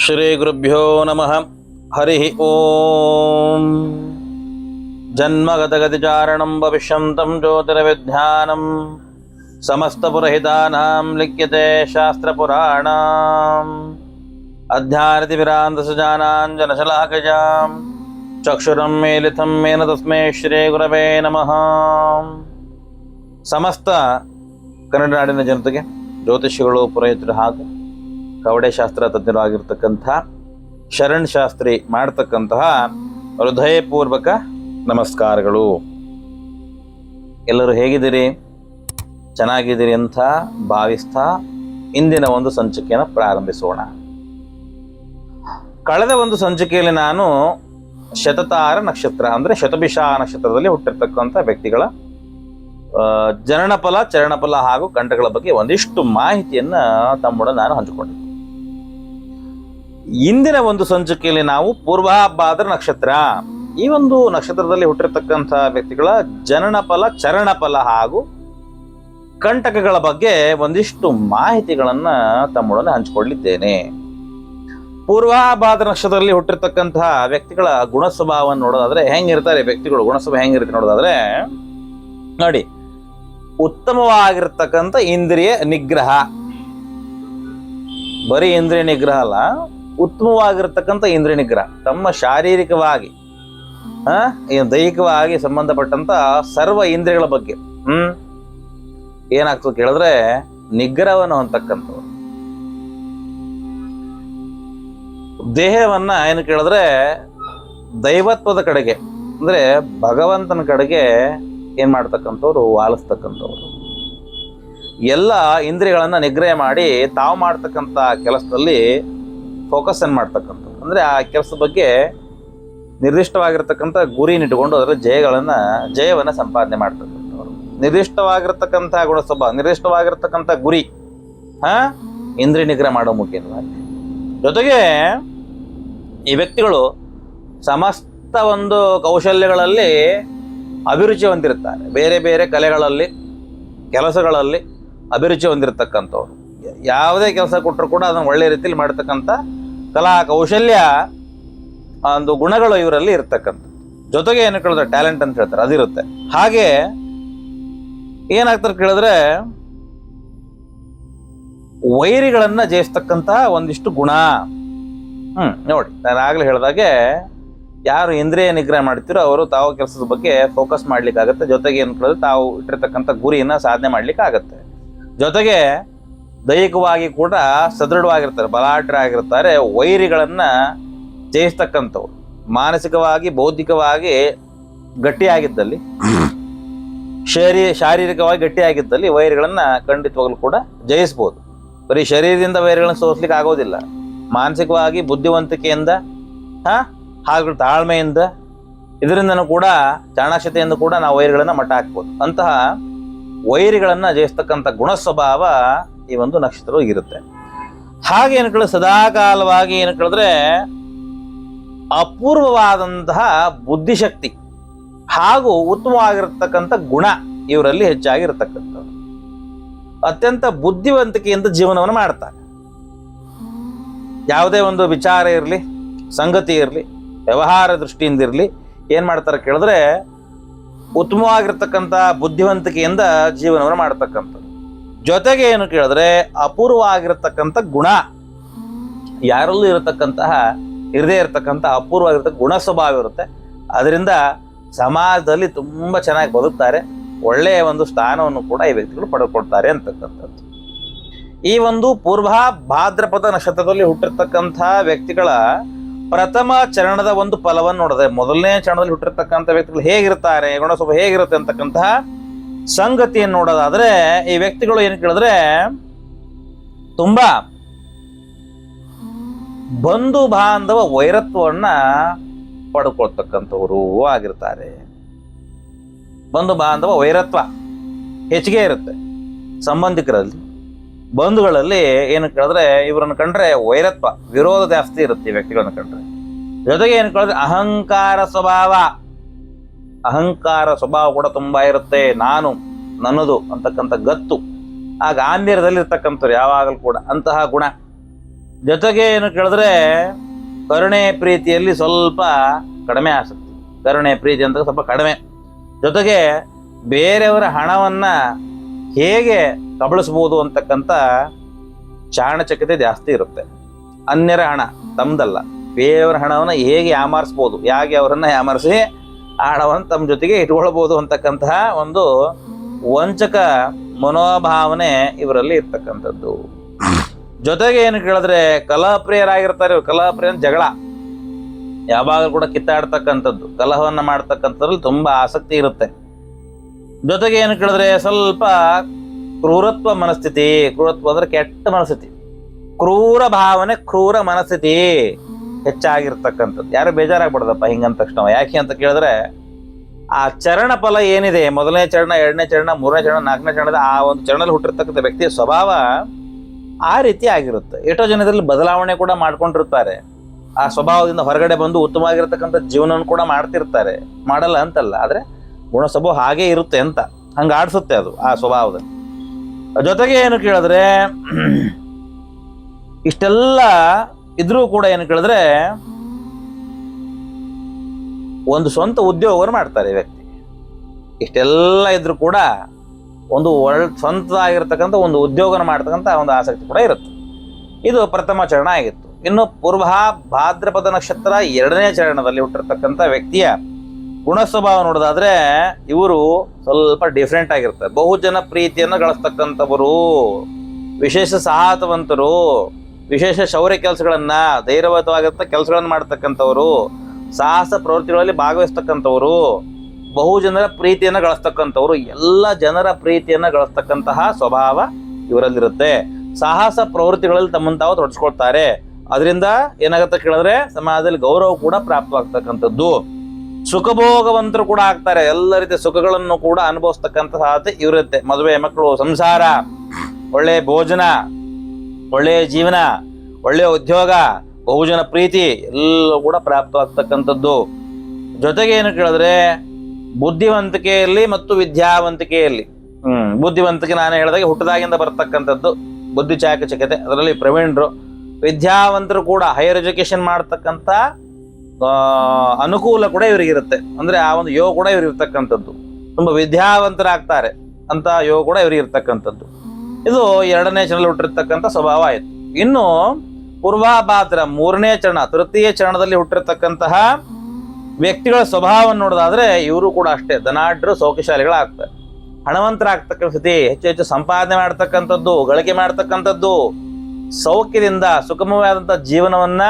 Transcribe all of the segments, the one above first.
श्रीगुरुभ्यो नमः हरिः ॐ जन्मगतगतिचारणं भविष्यन्तं ज्योतिर्विध्यानं समस्तपुरहितानां लिख्यते शास्त्रपुराणाम् अध्यारतिभिरान्तसजानां जनशलाकजां चक्षुरं मेलितं मेन तस्मै श्रीगुरवे नमः ಸಮಸ್ತ ಕನ್ನಡ ನಾಡಿನ ಜನತೆಗೆ ಜ್ಯೋತಿಷಿಗಳು ಪುರೋಹಿತರು ಹಾಗೂ ಕವಡೆ ಶಾಸ್ತ್ರ ತಜ್ಞರು ಆಗಿರ್ತಕ್ಕಂಥ ಶರಣ್ ಶಾಸ್ತ್ರಿ ಮಾಡ್ತಕ್ಕಂತಹ ಹೃದಯಪೂರ್ವಕ ನಮಸ್ಕಾರಗಳು. ಎಲ್ಲರೂ ಹೇಗಿದ್ದೀರಿ? ಚೆನ್ನಾಗಿದ್ದೀರಿ ಅಂತ ಭಾವಿಸ್ತಾ ಇಂದಿನ ಒಂದು ಸಂಚಿಕೆಯನ್ನು ಪ್ರಾರಂಭಿಸೋಣ. ಕಳೆದ ಒಂದು ಸಂಚಿಕೆಯಲ್ಲಿ ನಾನು ಶತತಾರ ನಕ್ಷತ್ರ ಅಂದ್ರೆ ಶತಭಿಷ ನಕ್ಷತ್ರದಲ್ಲಿ ಹುಟ್ಟಿರ್ತಕ್ಕಂಥ ವ್ಯಕ್ತಿಗಳ ಜನನಫಲ, ಚರಣಫಲ ಹಾಗೂ ಕಂಠಗಳ ಬಗ್ಗೆ ಒಂದಿಷ್ಟು ಮಾಹಿತಿಯನ್ನು ತಮ್ಮೊಡ ನಾನು ಹಂಚಿಕೊಂಡಿದ್ದೆ. ಇಂದಿನ ಒಂದು ಸಂಚಿಕೆಯಲ್ಲಿ ನಾವು ಪೂರ್ವಾಭಾದ್ರ ನಕ್ಷತ್ರ. ಈ ಒಂದು ನಕ್ಷತ್ರದಲ್ಲಿ ಹುಟ್ಟಿರ್ತಕ್ಕಂಥ ವ್ಯಕ್ತಿಗಳ ಜನನ ಫಲ ಚರಣ ಫಲ ಹಾಗೂ ಕಂಟಕಗಳ ಬಗ್ಗೆ ಒಂದಿಷ್ಟು ಮಾಹಿತಿಗಳನ್ನ ತಮ್ಮೊಡನೆ ಹಂಚಿಕೊಳ್ಳಿದ್ದೇನೆ. ಪೂರ್ವಾಭಾದ್ರ ನಕ್ಷತ್ರದಲ್ಲಿ ಹುಟ್ಟಿರ್ತಕ್ಕಂತಹ ವ್ಯಕ್ತಿಗಳ ಗುಣ ಸ್ವಭಾವವನ್ನು ನೋಡೋದಾದ್ರೆ ಹೆಂಗಿರ್ತಾರೆ ವ್ಯಕ್ತಿಗಳು ಗುಣ ಸ್ವಭಾವ ಹೆಂಗಿರುತ್ತೆ ನೋಡೋದಾದ್ರೆ, ನೋಡಿ, ಉತ್ತಮವಾಗಿರ್ತಕ್ಕಂಥ ಇಂದ್ರಿಯ ನಿಗ್ರಹ. ಬರೀ ಇಂದ್ರಿಯ ನಿಗ್ರಹ ಅಲ್ಲ ಉತ್ತಮವಾಗಿರ್ತಕ್ಕಂಥ ಇಂದ್ರಿಯ ನಿಗ್ರಹ. ತಮ್ಮ ಶಾರೀರಿಕವಾಗಿ ಆ ದೈಹಿಕವಾಗಿ ಸಂಬಂಧಪಟ್ಟಂತ ಸರ್ವ ಇಂದ್ರಿಯಗಳ ಬಗ್ಗೆ, ಹ್ಮ್, ಏನಾಗ್ತದೆ ಕೇಳಿದ್ರೆ ನಿಗ್ರಹವನ್ನು ಅಂತಕ್ಕಂಥವ್ರು ದೇಹವನ್ನ ಏನು ಕೇಳಿದ್ರೆ ದೈವತ್ವದ ಕಡೆಗೆ, ಅಂದ್ರೆ ಭಗವಂತನ ಕಡೆಗೆ ಏನ್ ಮಾಡ್ತಕ್ಕಂಥವ್ರು ವಾಲಿಸ್ತಕ್ಕಂಥವ್ರು ಎಲ್ಲ ಇಂದ್ರಿಯಗಳನ್ನ ನಿಗ್ರಹ ಮಾಡಿ ತಾವು ಮಾಡ್ತಕ್ಕಂಥ ಕೆಲಸದಲ್ಲಿ ಫೋಕಸ್ ಅನ್ನು ಅಂದರೆ ಅಂದ್ರೆ ಆ ಕೆಲಸದ ಬಗ್ಗೆ ನಿರ್ದಿಷ್ಟವಾಗಿರ್ತಕ್ಕಂಥ ಗುರಿನ ಇಟ್ಕೊಂಡು ಅದರ ಜಯಗಳನ್ನು, ಜಯವನ್ನು ಸಂಪಾದನೆ ಮಾಡ್ತಕ್ಕಂಥವ್ರು. ನಿರ್ದಿಷ್ಟವಾಗಿರ್ತಕ್ಕಂಥ ಗುಣ ಸ್ವಭಾವ ನಿರ್ದಿಷ್ಟವಾಗಿರ್ತಕ್ಕಂಥ ಗುರಿ, ಹಾಂ? ಇಂದ್ರಿಯ ನಿಗ್ರಹ ಮಾಡೋ ಮುಖ್ಯವಾಗಿ ಜೊತೆಗೆ ಈ ವ್ಯಕ್ತಿಗಳು ಸಮಸ್ತ ಒಂದು ಕೌಶಲ್ಯಗಳಲ್ಲಿ ಅಭಿರುಚಿ ಹೊಂದಿರ್ತಾರೆ ಬೇರೆ ಬೇರೆ ಕಲೆಗಳಲ್ಲಿ, ಕೆಲಸಗಳಲ್ಲಿ ಅಭಿರುಚಿ ಹೊಂದಿರತಕ್ಕಂಥವ್ರು ಯಾವುದೇ ಕೆಲಸ ಕೊಟ್ಟರು ಕೂಡ ಅದನ್ನು ಒಳ್ಳೆಯ ರೀತಿಯಲ್ಲಿ ಮಾಡ್ತಕ್ಕಂಥ ಕಲಾ ಕೌಶಲ್ಯ ಒಂದು ಗುಣಗಳು ಇವರಲ್ಲಿ ಇರ್ತಕ್ಕಂಥ ಜೊತೆಗೆ ಏನು ಕೇಳಿದ್ರೆ ಟ್ಯಾಲೆಂಟ್ ಅಂತ ಹೇಳ್ತಾರೆ, ಅದಿರುತ್ತೆ. ಹಾಗೆ ಏನಾಗ್ತಾರೆ ಕೇಳಿದ್ರೆ ವೈರಿಗಳನ್ನ ಜಯಿಸ್ತಕ್ಕಂತಹ ಒಂದಿಷ್ಟು ಗುಣ. ಹ್ಮ್, ನೋಡಿ, ನಾನು ಆಗ್ಲೇ ಹೇಳಿದಾಗೆ ಯಾರು ಇಂದ್ರಿಯ ನಿಗ್ರಹ ಮಾಡ್ತಿರೋ ಅವರು ತಾವು ಕೆಲಸದ ಬಗ್ಗೆ ಫೋಕಸ್ ಮಾಡ್ಲಿಕ್ಕಾಗತ್ತೆ. ಜೊತೆಗೆ ಏನು ಕೇಳಿದ್ರೆ ತಾವು ಇಟ್ಟಿರ್ತಕ್ಕಂಥ ಗುರಿಯನ್ನ ಸಾಧನೆ ಮಾಡ್ಲಿಕ್ಕೆ ಆಗತ್ತೆ ಜೊತೆಗೆ ದೈಹಿಕವಾಗಿ ಕೂಡ ಸದೃಢವಾಗಿರ್ತಾರೆ, ಬಲಾಢ್ಯರಾಗಿರ್ತಾರೆ, ವೈರಿಗಳನ್ನು ಜಯಿಸ್ತಕ್ಕಂಥವ್ರು. ಮಾನಸಿಕವಾಗಿ, ಬೌದ್ಧಿಕವಾಗಿ ಗಟ್ಟಿಯಾಗಿದ್ದಲ್ಲಿ, ಶರೀ, ಶಾರೀರಿಕವಾಗಿ ಗಟ್ಟಿಯಾಗಿದ್ದಲ್ಲಿ ವೈರಿಗಳನ್ನು ಖಂಡಿತವಾಗ್ಲೂ ಕೂಡ ಜಯಿಸ್ಬೋದು. ಬರೀ ಶರೀರದಿಂದ ವೈರಿಗಳನ್ನು ಸೋಸ್ಲಿಕ್ಕೆ ಆಗೋದಿಲ್ಲ. ಮಾನಸಿಕವಾಗಿ, ಬುದ್ಧಿವಂತಿಕೆಯಿಂದ, ಹಾಂ, ಹಾಗೂ ತಾಳ್ಮೆಯಿಂದ ಇದರಿಂದನೂ ಕೂಡ ಚಾಣಾಕ್ಷತೆಯಿಂದ ಕೂಡ ನಾವು ವೈರಿಗಳನ್ನು ಮಟ್ಟ ಹಾಕ್ಬೋದು. ಅಂತಹ ವೈರಿಗಳನ್ನು ಜಯಿಸ್ತಕ್ಕಂಥ ಗುಣ ಸ್ವಭಾವ ಈ ಒಂದು ನಕ್ಷತ್ರ ಇರುತ್ತೆ. ಹಾಗೆ ಏನು ಕೇಳಿದ್ರೆ ಸದಾಕಾಲವಾಗಿ ಏನು ಕೇಳಿದ್ರೆ ಅಪೂರ್ವವಾದಂತಹ ಬುದ್ಧಿಶಕ್ತಿ ಹಾಗೂ ಉತ್ತಮವಾಗಿರತಕ್ಕಂಥ ಗುಣ ಇವರಲ್ಲಿ ಹೆಚ್ಚಾಗಿರ್ತಕ್ಕಂಥದ್ದು. ಅತ್ಯಂತ ಬುದ್ಧಿವಂತಿಕೆಯಿಂದ ಜೀವನವನ್ನು ಮಾಡ್ತಾರೆ. ಯಾವುದೇ ಒಂದು ವಿಚಾರ ಇರಲಿ, ಸಂಗತಿ ಇರಲಿ, ವ್ಯವಹಾರ ದೃಷ್ಟಿಯಿಂದ ಇರಲಿ, ಏನು ಮಾಡ್ತಾರೆ ಕೇಳಿದ್ರೆ ಉತ್ತಮವಾಗಿರ್ತಕ್ಕಂಥ ಬುದ್ಧಿವಂತಿಕೆಯಿಂದ ಜೀವನವನ್ನು ಮಾಡ್ತಕ್ಕಂಥದ್ದು. ಜೊತೆಗೆ ಏನು ಕೇಳಿದ್ರೆ ಅಪೂರ್ವವಾಗಿರ್ತಕ್ಕಂಥ ಗುಣ. ಯಾರಲ್ಲೂ ಇರತಕ್ಕಂತಹ, ಇರದೇ ಇರತಕ್ಕಂಥ ಅಪೂರ್ವವಾಗಿರ್ತಕ್ಕ ಗುಣ ಸ್ವಭಾವ ಇರುತ್ತೆ. ಅದರಿಂದ ಸಮಾಜದಲ್ಲಿ ತುಂಬ ಚೆನ್ನಾಗಿ ಬದುಕ್ತಾರೆ. ಒಳ್ಳೆಯ ಒಂದು ಸ್ಥಾನವನ್ನು ಕೂಡ ಈ ವ್ಯಕ್ತಿಗಳು ಪಡೆದುಕೊಳ್ತಾರೆ ಅಂತಕ್ಕಂಥದ್ದು. ಈ ಒಂದು ಪೂರ್ವ ಭಾದ್ರಪದ ನಕ್ಷತ್ರದಲ್ಲಿ ಹುಟ್ಟಿರ್ತಕ್ಕಂಥ ವ್ಯಕ್ತಿಗಳ ಪ್ರಥಮ ಚರಣದ ಒಂದು ಫಲವನ್ನು ನೋಡಿದ್ರೆ ಮೊದಲನೇ ಚರಣದಲ್ಲಿ ಹುಟ್ಟಿರ್ತಕ್ಕಂಥ ವ್ಯಕ್ತಿಗಳು ಹೇಗಿರ್ತಾರೆ, ಗುಣಸ್ವಭಾವ ಹೇಗಿರುತ್ತೆ ಅಂತಕ್ಕಂತಹ ಸಂಗತಿಯನ್ನು ನೋಡೋದಾದ್ರೆ ಈ ವ್ಯಕ್ತಿಗಳು ಏನು ಕೇಳಿದ್ರೆ, ತುಂಬಾ ಬಂಧು ಬಾಂಧವ ವೈರತ್ವವನ್ನ ಪಡ್ಕೊಳ್ತಕ್ಕಂಥವರು ಆಗಿರ್ತಾರೆ. ಬಂಧು ಬಾಂಧವ ವೈರತ್ವ ಹೆಚ್ಚಿಗೆ ಇರುತ್ತೆ. ಸಂಬಂಧಿಕರಲ್ಲಿ, ಬಂಧುಗಳಲ್ಲಿ ಏನು ಕೇಳಿದ್ರೆ, ಇವರನ್ನು ಕಂಡ್ರೆ ವೈರತ್ವ, ವಿರೋಧ ಜಾಸ್ತಿ ಇರುತ್ತೆ ಈ ವ್ಯಕ್ತಿಗಳನ್ನು ಕಂಡ್ರೆ. ಜೊತೆಗೆ ಏನು ಕೇಳಿದ್ರೆ, ಅಹಂಕಾರ ಸ್ವಭಾವ. ಅಹಂಕಾರ ಸ್ವಭಾವ ಕೂಡ ತುಂಬ ಇರುತ್ತೆ. ನಾನು, ನನ್ನದು ಅಂತಕ್ಕಂಥ ಗತ್ತು. ಆ ಗಾಂಭೀರ್ಯದಲ್ಲಿ ಇರ್ತಕ್ಕಂಥವ್ರು ಯಾವಾಗಲೂ ಕೂಡ ಅಂತಹ ಗುಣ. ಜೊತೆಗೆ ಏನು ಕೇಳಿದ್ರೆ, ಕರುಣೆ ಪ್ರೀತಿಯಲ್ಲಿ ಸ್ವಲ್ಪ ಕಡಿಮೆ ಆಸಕ್ತಿ. ಕರುಣೆ ಪ್ರೀತಿ ಅಂತ ಸ್ವಲ್ಪ ಕಡಿಮೆ. ಜೊತೆಗೆ ಬೇರೆಯವರ ಹಣವನ್ನು ಹೇಗೆ ಕಬಳಿಸ್ಬೋದು ಅಂತಕ್ಕಂಥ ಚಾಣಚಕತೆ ಜಾಸ್ತಿ ಇರುತ್ತೆ. ಅನ್ಯರ ಹಣ ತಮ್ಮದಲ್ಲ ಬೇರೆಯವರ ಹಣವನ್ನು ಹೇಗೆ ಯಾಮಾರಿಸ್ಬೋದು ಹೇಗೆ ಅವರನ್ನು ಯಾಮಾರಿಸಿ ಆ ತಮ್ಮ ಜೊತೆಗೆ ಇಟ್ಕೊಳ್ಬೋದು ಅಂತಕ್ಕಂತಹ ಒಂದು ವಂಚಕ ಮನೋಭಾವನೆ ಇವರಲ್ಲಿ ಇರ್ತಕ್ಕಂಥದ್ದು. ಜೊತೆಗೆ ಏನು ಕೇಳಿದ್ರೆ ಕಲಹಪ್ರಿಯರಾಗಿರ್ತಾರೆ ಇವ್ರು. ಕಲಾಪ್ರಿಯ ಜಗಳ. ಯಾವಾಗಲೂ ಕೂಡ ಕಿತ್ತಾಡ್ತಕ್ಕಂಥದ್ದು. ಕಲಹವನ್ನ ಮಾಡ್ತಕ್ಕಂಥದ್ರಲ್ಲಿ ತುಂಬಾ ಆಸಕ್ತಿ ಇರುತ್ತೆ. ಜೊತೆಗೆ ಏನು ಕೇಳಿದ್ರೆ ಸ್ವಲ್ಪ ಕ್ರೂರತ್ವ ಮನಸ್ಥಿತಿ, ಕ್ರೂರತ್ವ ಅಂದ್ರೆ ಕೆಟ್ಟ ಮನಸ್ಥಿತಿ. ಕ್ರೂರ ಭಾವನೆ, ಕ್ರೂರ ಮನಸ್ಥಿತಿ. ಹೆಚ್ಚಾಗಿರ್ತಕ್ಕಂಥದ್ದು. ಯಾರು ಬೇಜಾರಾಗ್ಬಿಡ್ದಪ್ಪ ಹಿಂಗಂದ ತಕ್ಷಣ ಯಾಕೆ ಅಂತ ಕೇಳಿದ್ರೆ, ಆ ಚರಣ ಫಲ ಏನಿದೆ? ಮೊದಲನೇ ಚರಣ, ಎರಡನೇ ಚರಣ, ಮೂರನೇ ಚರಣ, ನಾಲ್ಕನೇ ಚರಣದ ಆ ಒಂದು ಚರಣದಲ್ಲಿ ಹುಟ್ಟಿರ್ತಕ್ಕಂಥ ವ್ಯಕ್ತಿಯ ಸ್ವಭಾವ ಆ ರೀತಿ ಆಗಿರುತ್ತೆ. ಎಷ್ಟೋ ಜನದಲ್ಲಿ ಬದಲಾವಣೆ ಕೂಡ ಮಾಡ್ಕೊಂಡಿರ್ತಾರೆ. ಆ ಸ್ವಭಾವದಿಂದ ಹೊರಗಡೆ ಬಂದು ಉತ್ತಮವಾಗಿರ್ತಕ್ಕಂಥ ಜೀವನವನ್ನು ಕೂಡ ಮಾಡ್ತಿರ್ತಾರೆ. ಮಾಡಲ್ಲ ಅಂತಲ್ಲ, ಆದರೆ ಗುಣ ಸ್ವಭಾವ ಹಾಗೆ ಇರುತ್ತೆ ಅಂತ. ಹಂಗ ಆಡಿಸುತ್ತೆ ಅದು, ಆ ಸ್ವಭಾವದ. ಜೊತೆಗೆ ಏನು ಕೇಳಿದ್ರೆ, ಇಷ್ಟೆಲ್ಲ ಇದ್ರೂ ಕೂಡ ಏನು ಕೇಳಿದ್ರೆ, ಒಂದು ಸ್ವಂತ ಉದ್ಯೋಗವನ್ನು ಮಾಡ್ತಾರೆ ವ್ಯಕ್ತಿ. ಇಷ್ಟೆಲ್ಲ ಇದ್ರೂ ಕೂಡ ಒಂದು ಒಳ್ ಸ್ವಂತದಾಗಿರ್ತಕ್ಕಂಥ ಒಂದು ಉದ್ಯೋಗನ ಮಾಡ್ತಕ್ಕಂಥ ಒಂದು ಆಸಕ್ತಿ ಕೂಡ ಇರುತ್ತೆ. ಇದು ಪ್ರಥಮ ಚರಣ ಆಗಿತ್ತು. ಇನ್ನು ಪೂರ್ವ ಭಾದ್ರಪದ ನಕ್ಷತ್ರ ಎರಡನೇ ಚರಣದಲ್ಲಿ ಹುಟ್ಟಿರ್ತಕ್ಕಂಥ ವ್ಯಕ್ತಿಯ ಗುಣ ಸ್ವಭಾವ ನೋಡೋದಾದ್ರೆ, ಇವರು ಸ್ವಲ್ಪ ಡಿಫ್ರೆಂಟ್ ಆಗಿರ್ತಾರೆ. ಬಹುಜನ ಪ್ರೀತಿಯನ್ನು ಗಳಿಸ್ತಕ್ಕಂಥವರು, ವಿಶೇಷ ಸಾಹಸವಂತರು ವಿಶೇಷ ಶೌರ್ಯ ಕೆಲಸಗಳನ್ನ ಧೈರ್ಯವಂತವಾಗಿರ್ತ ಕೆಲಸಗಳನ್ನು ಮಾಡ್ತಕ್ಕಂಥವ್ರು, ಸಾಹಸ ಪ್ರವೃತ್ತಿಗಳಲ್ಲಿ ಭಾಗವಹಿಸ್ತಕ್ಕಂಥವ್ರು, ಬಹು ಜನರ ಪ್ರೀತಿಯನ್ನು ಗಳಿಸ್ತಕ್ಕಂಥವ್ರು, ಎಲ್ಲ ಜನರ ಪ್ರೀತಿಯನ್ನು ಗಳಿಸ್ತಕ್ಕಂತಹ ಸ್ವಭಾವ ಇವರಲ್ಲಿರುತ್ತೆ. ಸಾಹಸ ಪ್ರವೃತ್ತಿಗಳಲ್ಲಿ ತಮ್ಮನ್ನು ತಾವು ತೊಡಸ್ಕೊಳ್ತಾರೆ. ಅದರಿಂದ ಏನಾಗುತ್ತೆ ಕೇಳಿದ್ರೆ ಸಮಾಜದಲ್ಲಿ ಗೌರವ ಕೂಡ ಪ್ರಾಪ್ತವಾಗ್ತಕ್ಕಂಥದ್ದು. ಸುಖಭೋಗವಂತರು ಕೂಡ ಆಗ್ತಾರೆ. ಎಲ್ಲ ರೀತಿಯ ಸುಖಗಳನ್ನು ಕೂಡ ಅನುಭವಿಸ್ತಕ್ಕಂಥ ಸಾಧ್ಯತೆ ಇರುತ್ತೆ. ಮದುವೆ, ಮಕ್ಕಳು, ಸಂಸಾರ ಒಳ್ಳೆಯ ಭೋಜನ ಒಳ್ಳೆಯ ಜೀವನ, ಒಳ್ಳೆಯ ಉದ್ಯೋಗ, ಬಹುಜನ ಪ್ರೀತಿ ಎಲ್ಲ ಕೂಡ ಪ್ರಾಪ್ತವಾಗ್ತಕ್ಕಂಥದ್ದು. ಜೊತೆಗೆ ಏನು ಕೇಳಿದ್ರೆ, ಬುದ್ಧಿವಂತಿಕೆಯಲ್ಲಿ ಮತ್ತು ವಿದ್ಯಾವಂತಿಕೆಯಲ್ಲಿ. ಹ್ಮ್, ಬುದ್ಧಿವಂತಿಕೆ ನಾನು ಹೇಳಿದಾಗ ಹುಟ್ಟದಾಗಿಂದ ಬರ್ತಕ್ಕಂಥದ್ದು ಬುದ್ಧಿ ಚಾಕಚಕ್ಯತೆ, ಅದರಲ್ಲಿ ಪ್ರವೀಣರು, ವಿದ್ಯಾವಂತರು ಕೂಡ ಹೈಯರ್ ಎಜುಕೇಶನ್ ಮಾಡ್ತಕ್ಕಂಥ ಅನುಕೂಲ ಕೂಡ ಇವರಿಗಿರುತ್ತೆ. ಅಂದ್ರೆ ಆ ಒಂದು ಯೋಗ ಕೂಡ ಇವರಿರ್ತಕ್ಕಂಥದ್ದು. ತುಂಬಾ ವಿದ್ಯಾವಂತರಾಗ್ತಾರೆ ಅಂತ ಯೋಗ ಕೂಡ ಇವ್ರಿಗೆ ಇರ್ತಕ್ಕಂಥದ್ದು ಇದು ಎರಡನೇ ಚರಣದಲ್ಲಿ ಹುಟ್ಟಿರ್ತಕ್ಕಂಥ ಸ್ವಭಾವ ಆಯಿತು. ಇನ್ನು ಪೂರ್ವಾಭಾದ್ರ ಮೂರನೇ ಚರಣ, ತೃತೀಯ ಚರಣದಲ್ಲಿ ಹುಟ್ಟಿರ್ತಕ್ಕಂತಹ ವ್ಯಕ್ತಿಗಳ ಸ್ವಭಾವವನ್ನು ನೋಡೋದಾದ್ರೆ ಇವರು ಕೂಡ ಅಷ್ಟೇ, ಧನಾಢ್ಯರು ಸೌಖ್ಯಶಾಲಿಗಳಾಗ್ತಾರೆ ಹಣವಂತರಾಗ್ತಕ್ಕಂಥ ಸ್ಥಿತಿ, ಹೆಚ್ಚು ಹೆಚ್ಚು ಸಂಪಾದನೆ ಮಾಡ್ತಕ್ಕಂಥದ್ದು, ಗಳಿಕೆ ಮಾಡ್ತಕ್ಕಂಥದ್ದು, ಸೌಖ್ಯದಿಂದ ಸುಗಮವಾದಂಥ ಜೀವನವನ್ನ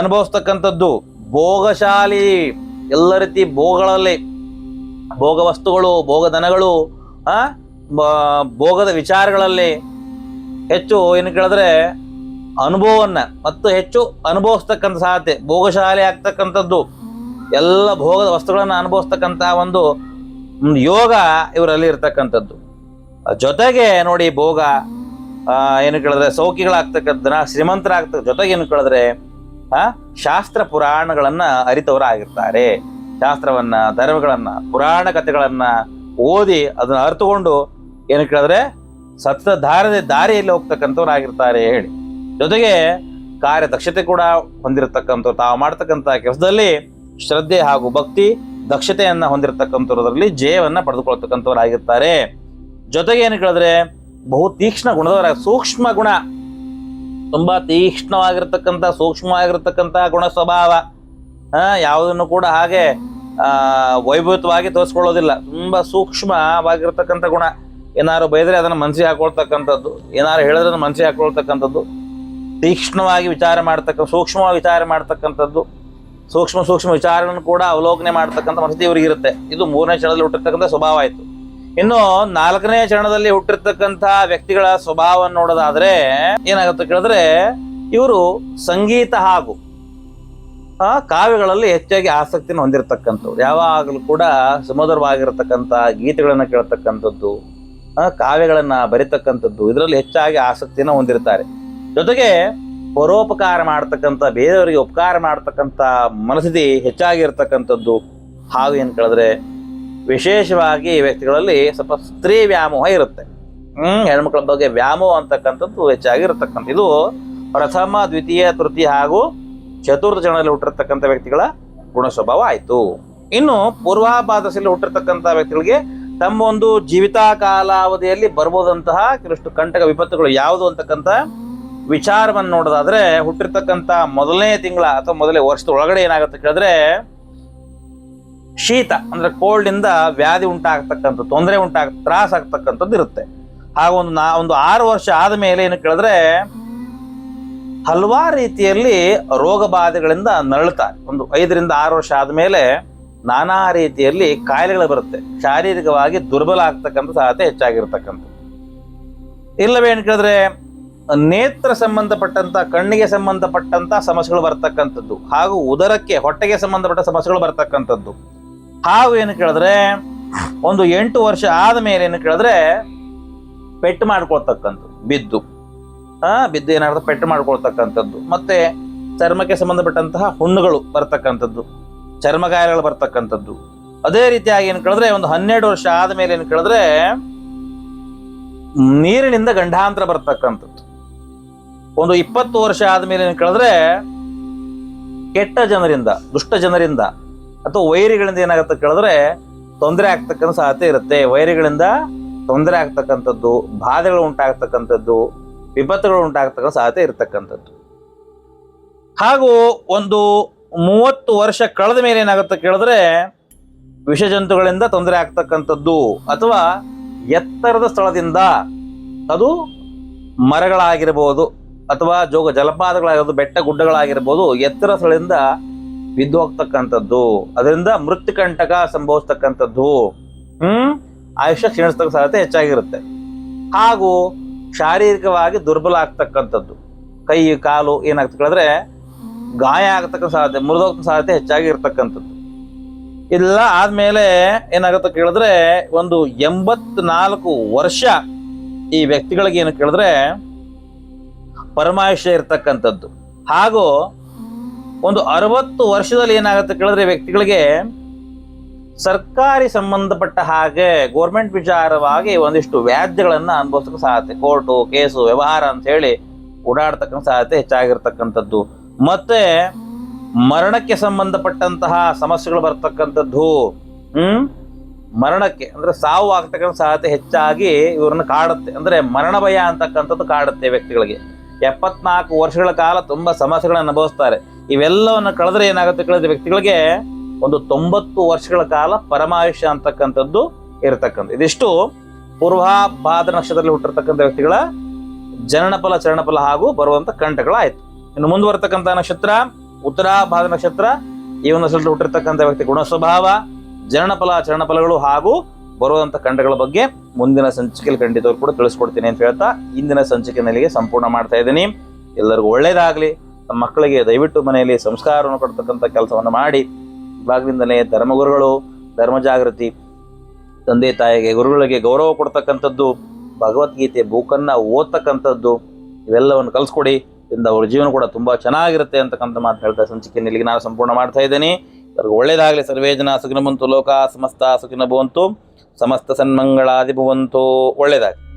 ಅನುಭವಿಸ್ತಕ್ಕಂಥದ್ದು, ಭೋಗಶಾಲಿ, ಎಲ್ಲ ರೀತಿ ಭೋಗಗಳಲ್ಲಿ ಭೋಗ ವಸ್ತುಗಳು ಭೋಗಧನಗಳು, ಆ ಭೋಗದ ವಿಚಾರಗಳಲ್ಲಿ ಹೆಚ್ಚು ಏನು ಕೇಳಿದ್ರೆ ಅನುಭವವನ್ನು ಮತ್ತು ಹೆಚ್ಚು ಅನುಭವಿಸ್ತಕ್ಕಂಥ ಸಾಧ್ಯತೆ. ಭೋಗಶಾಲೆ ಆಗ್ತಕ್ಕಂಥದ್ದು, ಎಲ್ಲ ಭೋಗದ ವಸ್ತುಗಳನ್ನು ಅನುಭವಿಸ್ತಕ್ಕಂಥ ಒಂದು ಯೋಗ ಇವರಲ್ಲಿ ಇರ್ತಕ್ಕಂಥದ್ದು. ಜೊತೆಗೆ ನೋಡಿ ಭೋಗ ಏನು ಕೇಳಿದ್ರೆ ಸೌಖ್ಯಗಳಾಗ್ತಕ್ಕಂಥ ಶ್ರೀಮಂತರಾಗ್ತಕ್ಕ ಜೊತೆಗೆ ಏನು ಕೇಳಿದ್ರೆ, ಆ, ಶಾಸ್ತ್ರ ಪುರಾಣಗಳನ್ನು ಅರಿತವರಾಗಿರ್ತಾರೆ. ಶಾಸ್ತ್ರವನ್ನು, ಧರ್ಮಗಳನ್ನು, ಪುರಾಣ ಕಥೆಗಳನ್ನು ಓದಿ ಅದನ್ನು ಅರ್ಥಕೊಂಡು ಏನು ಕೇಳಿದ್ರೆ ಸತ್ಯ ದಾರದ ದಾರಿಯಲ್ಲಿ ಹೋಗ್ತಕ್ಕಂಥವ್ರಾಗಿರ್ತಾರೆ ಹೇಳಿ. ಜೊತೆಗೆ ಕಾರ್ಯದಕ್ಷತೆ ಕೂಡ ಹೊಂದಿರತಕ್ಕಂಥವ್ರು, ತಾವು ಮಾಡ್ತಕ್ಕಂಥ ಕೆಲಸದಲ್ಲಿ ಶ್ರದ್ಧೆ ಹಾಗೂ ಭಕ್ತಿ, ದಕ್ಷತೆಯನ್ನು ಹೊಂದಿರತಕ್ಕಂಥವ್ರದ್ರಲ್ಲಿ ಜಯವನ್ನ ಪಡೆದುಕೊಳ್ತಕ್ಕಂಥವ್ರಾಗಿರ್ತಾರೆ ಜೊತೆಗೆ ಏನು ಕೇಳಿದ್ರೆ, ಬಹು ತೀಕ್ಷ್ಣ ಗುಣದವರ ಸೂಕ್ಷ್ಮ ಗುಣ. ತುಂಬ ತೀಕ್ಷ್ಣವಾಗಿರ್ತಕ್ಕಂಥ, ಸೂಕ್ಷ್ಮವಾಗಿರ್ತಕ್ಕಂಥ ಗುಣ ಸ್ವಭಾವ ಯಾವುದನ್ನು ಕೂಡ ಹಾಗೆ ವೈಭವತವಾಗಿ ತೋರಿಸ್ಕೊಳ್ಳೋದಿಲ್ಲ. ತುಂಬ ಸೂಕ್ಷ್ಮವಾಗಿರ್ತಕ್ಕಂಥ ಗುಣ. ಏನಾರು ಬೈದರೆ ಅದನ್ನು ಮನಸ್ಸಿಗೆ ಹಾಕೊಳ್ತಕ್ಕಂಥದ್ದು, ಏನಾರು ಹೇಳಿದ್ರೆ ಅದನ್ನು ಮನಸ್ಸಿಗೆ ಹಾಕೊಳ್ತಕ್ಕಂಥದ್ದು, ತೀಕ್ಷ್ಣವಾಗಿ ವಿಚಾರ ಮಾಡ್ತಕ್ಕ, ಸೂಕ್ಷ್ಮವಾಗಿ ವಿಚಾರ ಮಾಡ್ತಕ್ಕಂಥದ್ದು, ಸೂಕ್ಷ್ಮ ಸೂಕ್ಷ್ಮ ವಿಚಾರಗಳನ್ನು ಕೂಡ ಅವಲೋಕನೆ ಮಾಡ್ತಕ್ಕಂಥ ಮನಸ್ಥಿತಿ ಇವರಿಗೆ ಇರುತ್ತೆ. ಇದು ಮೂರನೇ ಚರಣದಲ್ಲಿ ಹುಟ್ಟಿರ್ತಕ್ಕಂಥ ಸ್ವಭಾವ ಆಯಿತು. ಇನ್ನು ನಾಲ್ಕನೇ ಚರಣದಲ್ಲಿ ಹುಟ್ಟಿರ್ತಕ್ಕಂಥ ವ್ಯಕ್ತಿಗಳ ಸ್ವಭಾವವನ್ನು ನೋಡೋದಾದ್ರೆ ಏನಾಗುತ್ತೆ ಕೇಳಿದ್ರೆ, ಇವರು ಸಂಗೀತ ಹಾಗೂ ಕಾವ್ಯಗಳಲ್ಲಿ ಹೆಚ್ಚಾಗಿ ಆಸಕ್ತಿಯನ್ನು ಹೊಂದಿರತಕ್ಕಂಥವ್ರು. ಯಾವಾಗಲೂ ಕೂಡ ಸುಮಧುರವಾಗಿರತಕ್ಕಂಥ ಗೀತೆಗಳನ್ನು ಕೇಳ್ತಕ್ಕಂಥದ್ದು ಕಾವ್ಯಗಳನ್ನ ಬರಿತಕ್ಕಂಥದ್ದು, ಇದರಲ್ಲಿ ಹೆಚ್ಚಾಗಿ ಆಸಕ್ತಿಯನ್ನು ಹೊಂದಿರ್ತಾರೆ. ಜೊತೆಗೆ ಪರೋಪಕಾರ ಮಾಡ್ತಕ್ಕಂಥ, ಬೇರೆಯವರಿಗೆ ಉಪಕಾರ ಮಾಡ್ತಕ್ಕಂಥ ಮನಸ್ಥಿತಿ ಹೆಚ್ಚಾಗಿರ್ತಕ್ಕಂಥದ್ದು. ಹಾಗೂ ಏನು ಕೇಳಿದ್ರೆ, ವಿಶೇಷವಾಗಿ ವ್ಯಕ್ತಿಗಳಲ್ಲಿ ಸ್ವಲ್ಪ ಸ್ತ್ರೀ ವ್ಯಾಮೋಹ ಇರುತ್ತೆ. ಹ್ಮ್, ಹೆಣ್ಮಕ್ಳ ಬಗ್ಗೆ ವ್ಯಾಮೋಹ ಅಂತಕ್ಕಂಥದ್ದು ಹೆಚ್ಚಾಗಿರ್ತಕ್ಕಂಥ, ಇದು ಪ್ರಥಮ, ದ್ವಿತೀಯ, ತೃತೀಯ ಹಾಗೂ ಚತುರ್ಥ ಜನರಲ್ಲಿ ಹುಟ್ಟಿರ್ತಕ್ಕಂಥ ವ್ಯಕ್ತಿಗಳ ಗುಣ ಸ್ವಭಾವ ಆಯಿತು. ಇನ್ನು ಪೂರ್ವಾಭಾದಸಲ್ಲಿ ಹುಟ್ಟಿರ್ತಕ್ಕಂಥ ವ್ಯಕ್ತಿಗಳಿಗೆ ತಮ್ಮ ಒಂದು ಜೀವಿತ ಕಾಲಾವಧಿಯಲ್ಲಿ ಬರ್ಬೋದಂತಹ ಕೆಲಷ್ಟು ಕಂಟಕ ವಿಪತ್ತುಗಳು ಯಾವುದು ಅಂತಕ್ಕಂಥ ವಿಚಾರವನ್ನು ನೋಡೋದಾದ್ರೆ, ಹುಟ್ಟಿರ್ತಕ್ಕಂಥ ಮೊದಲನೇ ತಿಂಗಳ ಅಥವಾ ಮೊದಲೇ ವರ್ಷದ ಒಳಗಡೆ ಏನಾಗುತ್ತೆ ಕೇಳಿದ್ರೆ, ಶೀತ, ಅಂದ್ರೆ ಕೋಲ್ಡ್ ಇಂದ ವ್ಯಾಧಿ ಉಂಟಾಗ್ತಕ್ಕಂಥ, ತೊಂದರೆ ಉಂಟಾಗ, ತ್ರಾಸ ಆಗ್ತಕ್ಕಂಥದ್ದು ಇರುತ್ತೆ. ಹಾಗೊಂದು ನಾ, ಒಂದು ಆರು ವರ್ಷ ಆದ ಮೇಲೆ ಏನು ಕೇಳಿದ್ರೆ, ಹಲವಾರು ರೀತಿಯಲ್ಲಿ ರೋಗ ಬಾಧೆಗಳಿಂದ ನರಳುತ್ತಾರೆ. ಒಂದು ಐದರಿಂದ ಆರು ವರ್ಷ ಆದಮೇಲೆ ನಾನಾ ರೀತಿಯಲ್ಲಿ ಕಾಯಿಲೆಗಳು ಬರುತ್ತೆ. ಶಾರೀರಿಕವಾಗಿ ದುರ್ಬಲ ಆಗ್ತಕ್ಕಂಥ ಸಾಧ್ಯತೆ ಹೆಚ್ಚಾಗಿರ್ತಕ್ಕಂಥದ್ದು. ಇಲ್ಲವೇನು ಕೇಳಿದ್ರೆ, ನೇತ್ರ ಸಂಬಂಧಪಟ್ಟಂತ ಕಣ್ಣಿಗೆ ಸಂಬಂಧಪಟ್ಟಂತ ಸಮಸ್ಯೆಗಳು ಬರ್ತಕ್ಕಂಥದ್ದು. ಹಾಗೂ ಉದರಕ್ಕೆ ಹೊಟ್ಟೆಗೆ ಸಂಬಂಧಪಟ್ಟ ಸಮಸ್ಯೆಗಳು ಬರ್ತಕ್ಕಂಥದ್ದು. ಹಾಗೂ ಏನು ಕೇಳಿದ್ರೆ, ಒಂದು ಎಂಟು ವರ್ಷ ಆದ ಮೇಲೆ ಏನು ಕೇಳಿದ್ರೆ, ಪೆಟ್ಟು ಮಾಡ್ಕೊಳ್ತಕ್ಕಂಥದ್ದು. ಬಿದ್ದು. ಆ, ಬಿದ್ದು ಏನಾಗುತ್ತೆ ಪೆಟ್ಟು ಮಾಡ್ಕೊಳ್ತಕ್ಕಂಥದ್ದು. ಮತ್ತೆ ಚರ್ಮಕ್ಕೆ ಸಂಬಂಧಪಟ್ಟಂತಹ ಹುಣ್ಣುಗಳು ಬರ್ತಕ್ಕಂಥದ್ದು. ಚರ್ಮ ಗಾಯಗಳು ಬರ್ತಕ್ಕಂಥದ್ದು. ಅದೇ ರೀತಿಯಾಗಿ ಏನು ಕೇಳಿದ್ರೆ, ಒಂದು ಹನ್ನೆರಡು ವರ್ಷ ಆದಮೇಲೆ ಏನು ಕೇಳಿದ್ರೆ, ನೀರಿನಿಂದ ಗಂಡಾಂತರ ಬರ್ತಕ್ಕಂಥದ್ದು. ಒಂದು ಇಪ್ಪತ್ತು ವರ್ಷ ಆದಮೇಲೆ ಏನು ಕೇಳಿದ್ರೆ, ಕೆಟ್ಟ ಜನರಿಂದ, ದುಷ್ಟ ಜನರಿಂದ, ಅಥವಾ ವೈರಿಗಳಿಂದ ಏನಾಗುತ್ತೆ ಕೇಳಿದ್ರೆ, ತೊಂದರೆ ಆಗ್ತಕ್ಕಂಥ ಸಾಧ್ಯತೆ ಇರುತ್ತೆ. ವೈರಿಗಳಿಂದ ತೊಂದರೆ ಆಗ್ತಕ್ಕಂಥದ್ದು, ಬಾಧೆಗಳು ಉಂಟಾಗ್ತಕ್ಕಂಥದ್ದು, ವಿಪತ್ತುಗಳು ಉಂಟಾಗ್ತಕ್ಕಂಥ ಸಾಧ್ಯತೆ ಇರತಕ್ಕಂಥದ್ದು. ಹಾಗೂ ಒಂದು ಮೂವತ್ತು ವರ್ಷ ಕಳೆದ ಮೇಲೆ ಏನಾಗುತ್ತೆ ಕೇಳಿದ್ರೆ ವಿಷ ಜಂತುಗಳಿಂದ ತೊಂದರೆ ಆಗ್ತಕ್ಕಂಥದ್ದು ಅಥವಾ ಎತ್ತರದ ಸ್ಥಳದಿಂದ ಅದು ಮರಗಳಾಗಿರ್ಬೋದು ಅಥವಾ ಜೋಗ ಜಲಪಾತಗಳಾಗಿರ್ಬೋದು ಬೆಟ್ಟ ಗುಡ್ಡಗಳಾಗಿರ್ಬೋದು ಎತ್ತರ ಸ್ಥಳದಿಂದ ಬಿದ್ದು ಹೋಗ್ತಕ್ಕಂಥದ್ದು ಅದರಿಂದ ಮೃತ್ಯುಕಂಟಕ ಸಂಭವಿಸ್ತಕ್ಕಂಥದ್ದು. ಹ್ಮ್? ಆಯುಷ್ಯ ಕ್ಷೀಣಿಸ್ತಕ್ಕ ಸಾಧ್ಯತೆ ಹೆಚ್ಚಾಗಿರುತ್ತೆ. ಹಾಗೂ ಶಾರೀರಿಕವಾಗಿ ದುರ್ಬಲ ಆಗ್ತಕ್ಕಂಥದ್ದು. ಕೈ, ಕಾಲು ಏನಾಗ್ತದೆ ಕೇಳಿದ್ರೆ ಗಾಯ ಆಗ್ತಕ್ಕಂಥ ಸಾಧ್ಯತೆ ಮುರಿದೋಗ್ತ ಸಾಧ್ಯತೆ ಹೆಚ್ಚಾಗಿ ಇರ್ತಕ್ಕಂಥದ್ದು. ಇಲ್ಲ ಆದಮೇಲೆ ಏನಾಗುತ್ತೆ ಕೇಳಿದ್ರೆ ಒಂದು ಎಂಬತ್ನಾಲ್ಕು ವರ್ಷ ಈ ವ್ಯಕ್ತಿಗಳಿಗೆ ಏನು ಕೇಳಿದ್ರೆ ಪರಮಾಯುಷ್ಯ ಇರ್ತಕ್ಕಂಥದ್ದು. ಹಾಗೂ ಒಂದು ಅರವತ್ತು ವರ್ಷದಲ್ಲಿ ಏನಾಗುತ್ತೆ ಕೇಳಿದ್ರೆ ವ್ಯಕ್ತಿಗಳಿಗೆ ಸರ್ಕಾರಿ ಸಂಬಂಧಪಟ್ಟ ಹಾಗೆ ಗೋರ್ಮೆಂಟ್ ವಿಚಾರವಾಗಿ ಒಂದಿಷ್ಟು ವ್ಯಾಜ್ಯಗಳನ್ನ ಅನುಭವಿಸಕ್ಕೆ ಸಾಧ್ಯತೆ, ಕೋರ್ಟು, ಕೇಸು, ವ್ಯವಹಾರ ಅಂತ ಹೇಳಿ ಓಡಾಡ್ತಕ್ಕಂಥ ಸಾಧ್ಯತೆ ಹೆಚ್ಚಾಗಿರ್ತಕ್ಕಂಥದ್ದು. ಮತ್ತೆ ಮರಣಕ್ಕೆ ಸಂಬಂಧಪಟ್ಟಂತಹ ಸಮಸ್ಯೆಗಳು ಬರ್ತಕ್ಕಂಥದ್ದು, ಹ್ಮ್? ಮರಣಕ್ಕೆ, ಅಂದ್ರೆ ಸಾವು ಆಗ್ತಕ್ಕಂಥ ಸಾಧ್ಯತೆ ಹೆಚ್ಚಾಗಿ ಇವ್ರನ್ನ ಕಾಡುತ್ತೆ. ಅಂದ್ರೆ ಮರಣ ಭಯ ಅಂತಕ್ಕಂಥದ್ದು ಕಾಡುತ್ತೆ ವ್ಯಕ್ತಿಗಳಿಗೆ. ಎಪ್ಪತ್ನಾಲ್ಕು ವರ್ಷಗಳ ಕಾಲ ತುಂಬಾ ಸಮಸ್ಯೆಗಳನ್ನ ಅನುಭವಿಸ್ತಾರೆ. ಇವೆಲ್ಲವನ್ನ ಕಳೆದ್ರೆ ಏನಾಗುತ್ತೆ ಕಳೆದ ವ್ಯಕ್ತಿಗಳಿಗೆ ಒಂದು ತೊಂಬತ್ತು ವರ್ಷಗಳ ಕಾಲ ಪರಮಾಯುಷ್ಯ ಅಂತಕ್ಕಂಥದ್ದು ಇರತಕ್ಕಂಥ ಇದಿಷ್ಟು ಪೂರ್ವಾಭಾದ ನಕ್ಷತ್ರದಲ್ಲಿ ಹುಟ್ಟಿರ್ತಕ್ಕಂಥ ವ್ಯಕ್ತಿಗಳ ಜನನಫಲ ಚರಣಫಲ ಹಾಗೂ ಬರುವಂತ ಕಂಠಗಳಾಯ್ತು ಇನ್ನು ಮುಂದುವರ್ತಕ್ಕಂಥ ನಕ್ಷತ್ರ, ಉತ್ತರಾಭಾದ ನಕ್ಷತ್ರ, ಈ ಒಂದು ನಕ್ಷತ್ರ ಹುಟ್ಟಿರ್ತಕ್ಕಂಥ ವ್ಯಕ್ತಿ ಗುಣ ಸ್ವಭಾವ ಜನನಫಲ ಚರಣಫಲಗಳು ಹಾಗೂ ಬರುವಂತ ಖಂಡಗಳ ಬಗ್ಗೆ ಮುಂದಿನ ಸಂಚಿಕೆಯಲ್ಲಿ ಖಂಡಿತವ್ರು ಕೂಡ ತಿಳಿಸ್ಕೊಡ್ತೀನಿ ಅಂತ ಹೇಳ್ತಾ ಇಂದಿನ ಸಂಚಿಕೆನಲ್ಲಿಗೆ ಸಂಪೂರ್ಣ ಮಾಡ್ತಾ ಇದ್ದೀನಿ. ಎಲ್ಲರಿಗೂ ಒಳ್ಳೆಯದಾಗಲಿ ತಮ್ಮ ಮಕ್ಕಳಿಗೆ ದಯವಿಟ್ಟು ಮನೆಯಲ್ಲಿ ಸಂಸ್ಕಾರವನ್ನು ಕೊಡ್ತಕ್ಕಂಥ ಕೆಲಸವನ್ನು ಮಾಡಿ. ಇವಾಗಲಿಂದಲೇ ಧರ್ಮಗುರುಗಳು, ಧರ್ಮ ಜಾಗೃತಿ, ತಂದೆ ತಾಯಿಗೆ, ಗುರುಗಳಿಗೆ ಗೌರವ ಕೊಡ್ತಕ್ಕಂಥದ್ದು, ಭಗವದ್ಗೀತೆ, ಬುಕ್ಕನ್ನು ಓದ್ತಕ್ಕಂಥದ್ದು, ಇವೆಲ್ಲವನ್ನು ಕಲಿಸ್ಕೊಡಿ. ಇಂದ ಅವ್ರ ಜೀವನ ಕೂಡ ತುಂಬ ಚೆನ್ನಾಗಿರುತ್ತೆ ಅಂತಕ್ಕಂಥ ಮಾತು ಹೇಳ್ತಾ ಸಂಚಿಕೆಯನ್ನು ಇಲ್ಲಿಗೆ ನಾನು ಸಂಪೂರ್ಣ ಮಾಡ್ತಾ ಇದ್ದೀನಿ. ಅವ್ರಿಗೆ ಒಳ್ಳೇದಾಗಲಿ. ಸರ್ವೇ ಜನ ಸುಖಿನ ಬಂತು ಲೋಕ ಸಮಸ್ತ ಸುಖಿನ ಭವಂತು, ಸಮಸ್ತ ಸನ್ಮಂಗಳಾದಿ ಭವಂತು. ಒಳ್ಳೇದಾಗಲಿ.